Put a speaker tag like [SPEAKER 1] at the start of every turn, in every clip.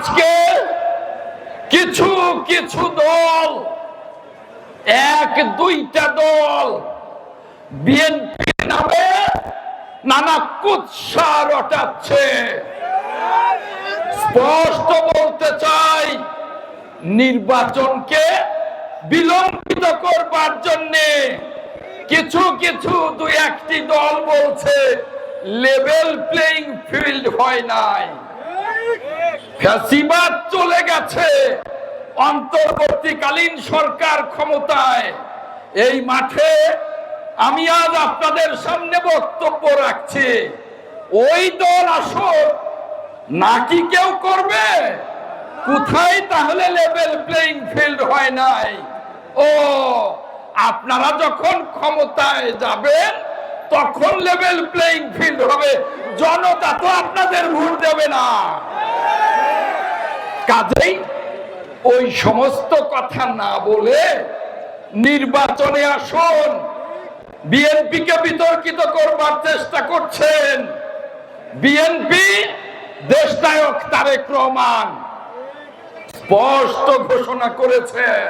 [SPEAKER 1] আজকে কিছু কিছু দল, এক দুইটা দল বিএনপি নামে নানা কুৎসা রটাচ্ছে। স্পষ্ট বলতে চাই, নির্বাচনকে বিলম্বিত করবার জন্যে কিছু কিছু দুই একটি দল বলছে, লেভেল প্লেইং ফিল্ড হয় নাই। ফ্যাসিবাদ চলে গেছে। অন্তর্বর্তীকালীন সরকার ক্ষমতায়। এই মাঠে আমি আজ আপনাদের সামনে বক্তব্য রাখছি। ওই দল আসল নাকি কেউ করবে? কোথায় তাহলে লেভেল প্লেইং ফিল্ড হয় নাই? ও, আপনারা যখন ক্ষমতায় যাবেন, তখন লেভেল প্লেইং ফিল্ড হবে। জনতা তো আপনাদের ভোট দেবে না। কাজেই ওই সমস্ত কথা না বলে নির্বাচনে আসুন। বিএনপিকে বিতর্কিত করবার চেষ্টা করছেন। বিএনপি দেশনায়ক তারেক রহমান স্পষ্ট ঘোষণা করেছেন,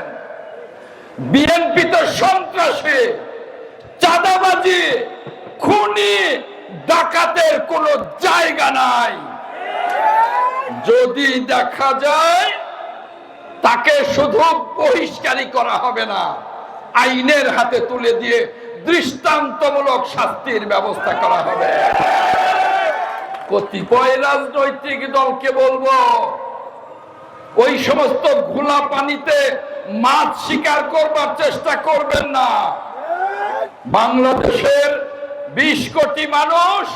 [SPEAKER 1] বিএনপি তো সন্ত্রাসী, চাঁদাবাজি, খুনি, ডাকাতের কোনো জায়গা নাই। যদি দেখা যায়, তাকে শুধু বহিষ্কারী করা হবে না, আইনের হাতে তুলে দিয়ে দৃষ্টান্তমূলক শাস্তির ব্যবস্থা করা হবে। কতিপয় রাজনৈতিক দলকে বলব, ওই সমস্ত ঘোলা পানিতে মাছ শিকার করবার চেষ্টা করবেন না। বাংলাদেশের বিশ কোটি মানুষ,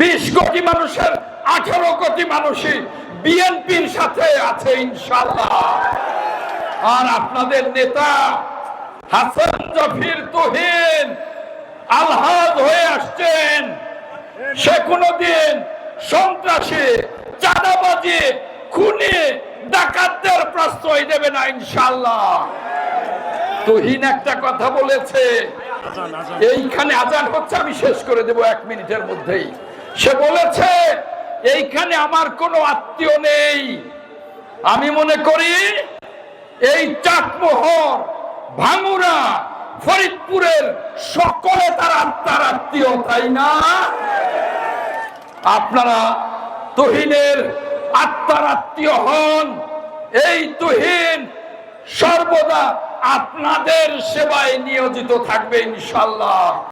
[SPEAKER 1] বিশ কোটি মানুষের আঠারো কোটি মানুষই বিএনপির সাথে আছে ইনশাল্লাহ আর আপনাদের নেতা হাসান জফির তুহিন আলহাদ হয়ে আসছেন। সে কোনদিন সন্ত্রাসী চাঁদাবাজি খুনি ডাকাতদের প্রশ্রয় দেবে না ইনশাল্লাহ তুহিন একটা কথা বলেছে। এইখানে আজান হচ্ছে আমি শেষ করে দেব এক মিনিটের মধ্যেই। সে বলেছে এইখানে আমার কোনো আত্মীয় নেই। আমি মনে করি এই চাটমোহর ভাঙুরা, ফরিদপুরের সকলে তার আত্মার আত্মীয়, তাই না? আপনারা তহিনের আত্মার আত্মীয় হন। এই তহিন সর্বদা আপনাদের সেবায় নিয়োজিত থাকবে ইনশাল্লাহ